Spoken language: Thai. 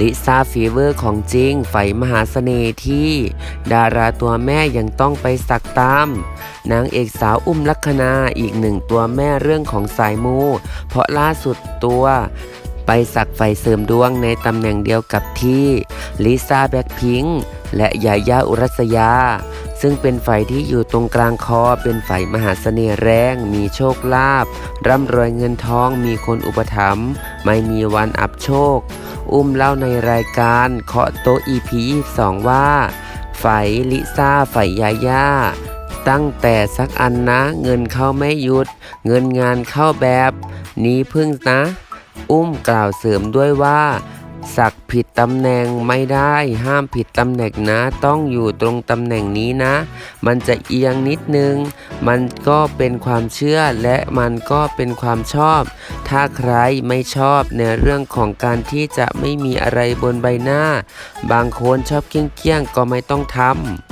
ลิซ่าฟีเวอร์ของจริงไฟมหาเสน่ห์ที่ ดาราตัวแม่ยังต้องไปสักตามนางเอกสาวอุ้มลัคนาอีกหนึ่งตัวแม่เรื่องของสายมู เพราะล่าสุดตัวไปสักไฟเสริมดวงในตำแหน่งเดียวกับที่ลิซ่าแบ็คพิงค์ และยายาอุรัสยา ซึ่งเป็นไฟที่อยู่ตรงกลางคอเป็นไฟมหาเสน่ห์แรง มีโชคลาภร่ำรวยเงินทองมีคนอุปถัมภ์ไม่มีวันอับโชค อุ้มเล่าในรายการเคาะโต๊ะ EP 22 ว่า ไฟลิซ่าไฟยายาตั้งแต่สักอันนะ เงินเข้าไม่หยุด เงินงานเข้าแบบ นี้พึ่งนะ อุ้มกล่าวเสริมด้วยว่า สักผิดตำแหน่งไม่ได้ห้ามผิดตำแหน่งนะ ต้องอยู่ตรงตำแหน่งนี้นะ มันจะเอียงนิดนึง มันก็เป็นความเชื่อและมันก็เป็นความชอบ ถ้าใครไม่ชอบในเรื่องของการที่จะไม่มีอะไรบนใบหน้า บางคนชอบเกี้ยงๆก็ไม่ต้องทำ